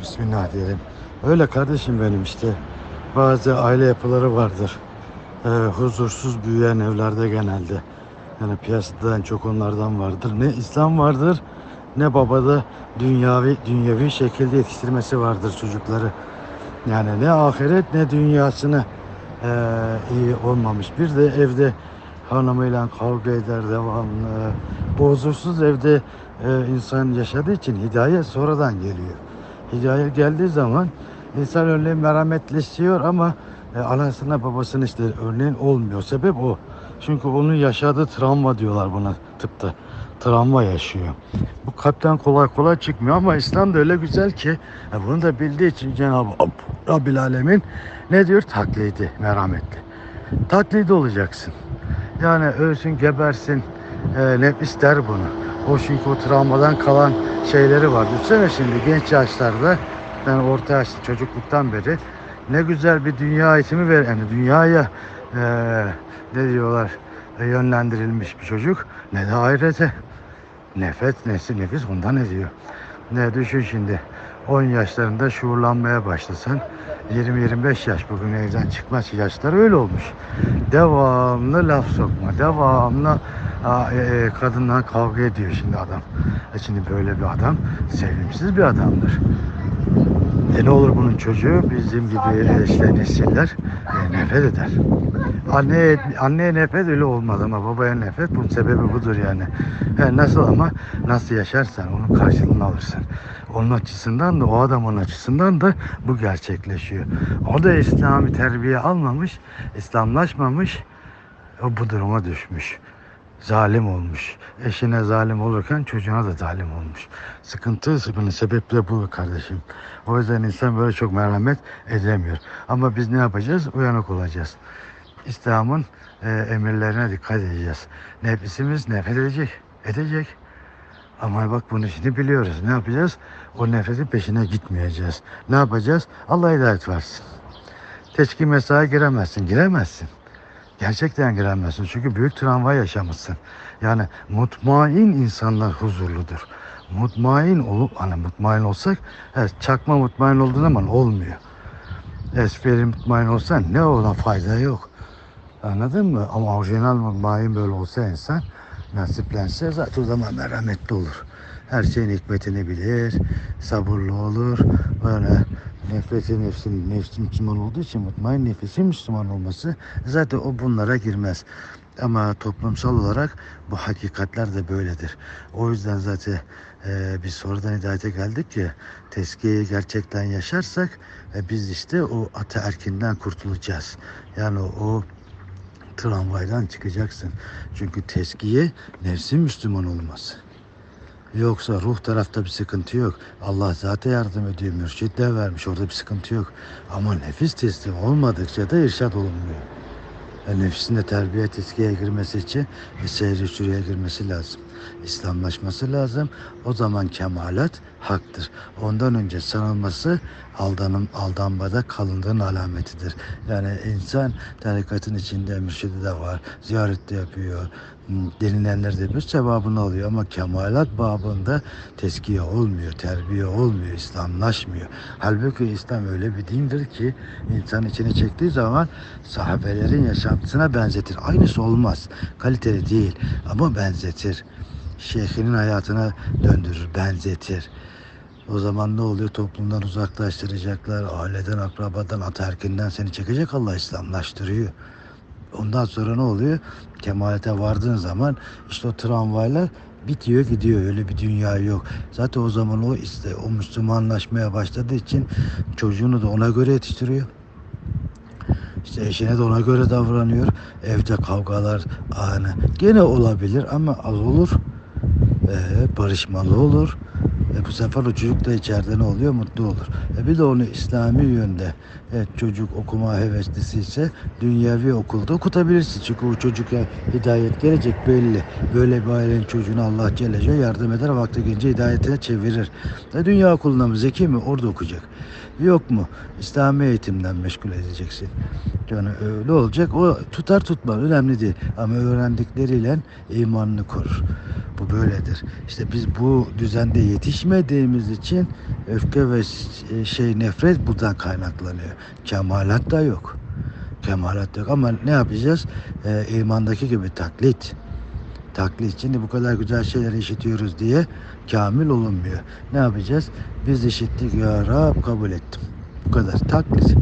Bismillah diyelim. Öyle kardeşim benim işte. Bazı aile yapıları vardır. Ee, huzursuz büyüyen evlerde genelde. Yani piyasada en çok onlardan vardır. Ne İslam vardır ne babada dünyavi dünyevi şekilde yetiştirmesi vardır çocukları. Yani ne ahiret ne dünyasını eee, iyi olmamış. Bir de evde hanımıyla kavga eder devamlı. Bu huzursuz evde eee, insan yaşadığı için hidayet sonradan geliyor. Hidayet geldiği zaman insan örneğin merhametleşiyor ama e, anasına babasına işte örneğin olmuyor. Sebep o. Çünkü onun yaşadığı travma diyorlar buna tıpta. Travma yaşıyor. Bu kalpten kolay kolay çıkmıyor ama İslam da öyle güzel ki e, bunu da bildiği için Cenab-ı Rabbil Alemin ne diyor? Taklidi, merhametli. Taklidi olacaksın. Yani ölsün, gebersin, e, nefis der bunu. O çünkü o travmadan kalan şeyleri var. Düşünsene şimdi genç yaşlarda, ben orta yaşlı çocukluktan beri ne güzel bir dünya eğitimi ver, yani dünyaya e, ne diyorlar e, yönlendirilmiş bir çocuk ne de ahirete. Nefes, nesi nefis ondan ediyor. Ne düşün şimdi 10 yaşlarında şuurlanmaya başlasan 20-25 yaş bugün evden çıkmaz yaşlar öyle olmuş. Devamlı laf sokma, devamlı aa, e, e, kadınla kavga ediyor şimdi adam. E şimdi böyle bir adam sevimsiz bir adamdır. E ne olur bunun çocuğu bizim gibi e, işte nesiller e, nefret eder. Anneye, anneye nefret öyle olmaz ama babaya nefret bunun sebebi budur yani. He, nasıl ama nasıl yaşarsan onun karşılığını alırsın. Onun açısından da o adamın açısından da bu gerçekleşiyor. O da İslami terbiye almamış, İslamlaşmamış, o bu duruma düşmüş. Zalim olmuş. Eşine zalim olurken çocuğuna da zalim olmuş. Sıkıntı, bunun sebebi de bu kardeşim. O yüzden insan böyle çok merhamet edemiyor. Ama biz ne yapacağız? Uyanık olacağız. İslam'ın e, emirlerine dikkat edeceğiz. Nefsimiz nefret edecek. Edecek. Ama bak bunu şimdi biliyoruz. Ne yapacağız? O nefretin peşine gitmeyeceğiz. Ne yapacağız? Allah hidayet versin. Teşki mesai giremezsin. Giremezsin. Gerçekten giremezsin. Çünkü büyük travma yaşamışsın. Yani mutmain insanlar huzurludur. Mutmain olup, hani mutmain olsak, evet, çakma mutmain olduğu zaman olmuyor. Esferi mutmain olsan ne ona fayda yok. Anladın mı? Ama orijinal mutmain böyle olsa insan nasiplense zaten o zaman merhametli olur. Her şeyin hikmetini bilir, sabırlı olur. Böyle nefreti nefsin, nefsi Müslüman olduğu için mutmain nefesi Müslüman olması zaten o bunlara girmez. Ama toplumsal olarak bu hakikatler de böyledir. O yüzden zaten e, biz sonradan hidayete geldik ki teskiyeyi gerçekten yaşarsak e, biz işte o ataerkinden kurtulacağız. Yani o tramvaydan çıkacaksın. Çünkü teskiye nefsin Müslüman olması. Yoksa ruh tarafta bir sıkıntı yok. Allah zaten yardım ediyor. Mürşit de vermiş. Orada bir sıkıntı yok. Ama nefis teslim olmadıkça da irşad olunmuyor. Yani nefsin terbiye teskiye girmesi için bir seyri sürüye girmesi lazım. İslamlaşması lazım. O zaman kemalat haktır. Ondan önce sanılması aldanım, aldanmada kalındığın alametidir. Yani insan tarikatın içinde mürşidi de var. Ziyaret de yapıyor. Denilenler de yapıyor. Sevabını alıyor. Ama kemalat babında teskiye olmuyor. Terbiye olmuyor. İslamlaşmıyor. Halbuki İslam öyle bir dindir ki insan içine çektiği zaman sahabelerin yaşantısına benzetir. Aynısı olmaz. Kaliteli değil ama benzetir şeyhinin hayatına döndürür, benzetir. O zaman ne oluyor? Toplumdan uzaklaştıracaklar, aileden, akrabadan, ataerkinden seni çekecek Allah İslamlaştırıyor. Ondan sonra ne oluyor? Kemalete vardığın zaman işte o tramvaylar bitiyor gidiyor. Öyle bir dünya yok. Zaten o zaman o işte o Müslümanlaşmaya başladığı için çocuğunu da ona göre yetiştiriyor. İşte eşine de ona göre davranıyor. Evde kavgalar anı gene olabilir ama az olur. Ee, barışmalı olur. E, bu sefer o çocuk da içeride ne oluyor? Mutlu olur. E, bir de onu İslami yönde evet, çocuk okuma heveslisi ise dünyevi okulda okutabilirsin. Çünkü o çocuğa hidayet gelecek belli. Böyle bir ailenin çocuğuna Allah Celle yardım eder. Vakti gelince hidayete çevirir. E, dünya okulunda mı? Zeki mi? Orada okuyacak. Yok mu? İslami eğitimden meşgul edeceksin. Yani öyle olacak. O tutar tutmaz önemli değil. Ama öğrendikleriyle imanını korur. Bu böyledir. İşte biz bu düzende yetişmediğimiz için öfke ve şey nefret buradan kaynaklanıyor. Kemalat da yok. Kemalat yok ama ne yapacağız? Ee, imandaki gibi taklit. Taklit. Şimdi bu kadar güzel şeyler işitiyoruz diye kamil olunmuyor. Ne yapacağız? Biz işittik ya Rab kabul ettim. Bu kadar. Taklit.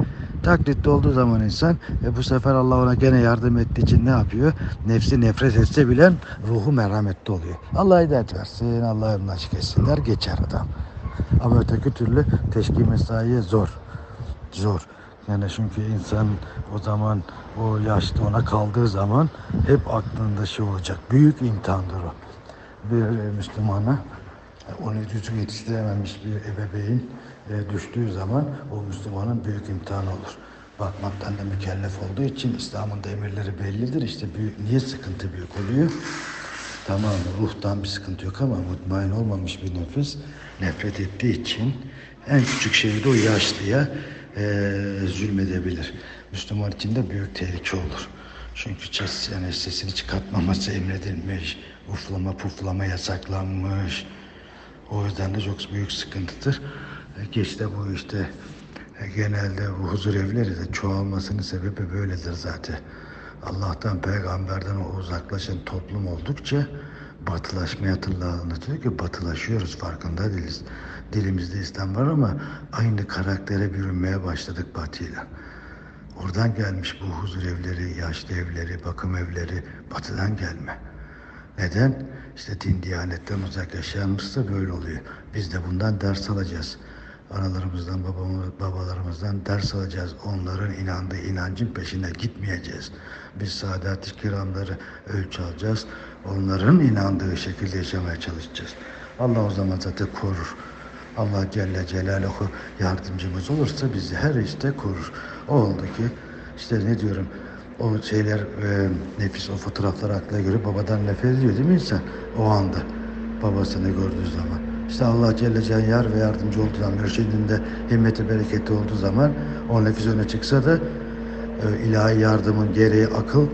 Taklitte olduğu zaman insan e, bu sefer Allah ona gene yardım ettiği için ne yapıyor? Nefsi nefret etse bile ruhu merhametli oluyor. Allah hidayet versin, Allah yolunu açık geçer adam. Ama öteki türlü teşkil mesaiye zor. Zor. Yani çünkü insan o zaman o yaşta ona kaldığı zaman hep aklında şey olacak. Büyük imtihandır o. Bir e, Müslümana onu düzgün yetiştirememiş bir ebeveyn e, düştüğü zaman o Müslümanın büyük imtihanı olur. Bakmaktan da mükellef olduğu için İslam'ın da emirleri bellidir. İşte büyük, niye sıkıntı büyük oluyor? Tamam ruhtan bir sıkıntı yok ama mutmain olmamış bir nefis nefret ettiği için en küçük şeyde o yaşlıya eee zulmedebilir. Müslüman için de büyük tehlike olur. Çünkü ses, yani sesini çıkartmaması emredilmiş, uflama puflama yasaklanmış. O yüzden de çok büyük sıkıntıdır. E, Geç de bu işte e, genelde bu huzur evleri de çoğalmasının sebebi böyledir zaten. Allah'tan, peygamberden uzaklaşan toplum oldukça batılaşmaya hatırla anlatıyor ki batılaşıyoruz farkında değiliz. Dilimizde İslam var ama aynı karaktere bürünmeye başladık batıyla. Oradan gelmiş bu huzur evleri, yaşlı evleri, bakım evleri batıdan gelme. Neden? İşte din diyanetten uzak yaşayanımızda böyle oluyor. Biz de bundan ders alacağız. Analarımızdan, babamız, babalarımızdan ders alacağız. Onların inandığı inancın peşine gitmeyeceğiz. Biz saadat-ı kiramları ölçü alacağız. Onların inandığı şekilde yaşamaya çalışacağız. Allah o zaman zaten korur. Allah Celle Celaluhu yardımcımız olursa bizi her işte korur. O oldu ki işte ne diyorum o şeyler e, nefis o fotoğraflar aklına göre babadan nefret ediyor değil mi insan? O anda babasını gördüğü zaman. İşte Allah Celle Celaluhu yar ve yardımcı olduğu zaman, mürşidinde himmeti bereketi olduğu zaman o nefis öne çıksa da e, ilahi yardımın gereği akıl,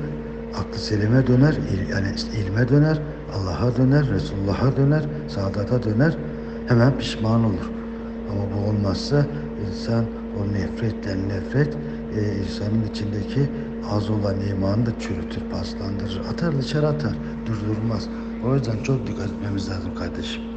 aklı selime döner, il- yani işte ilme döner, Allah'a döner, Resulullah'a döner, saadata döner, hemen pişman olur. Ama bu olmazsa insan o nefretten nefret e, insanın içindeki az olan imanı da çürütür, paslandırır, atar dışarı atar, durdurmaz. O yüzden çok dikkat etmemiz lazım kardeşim.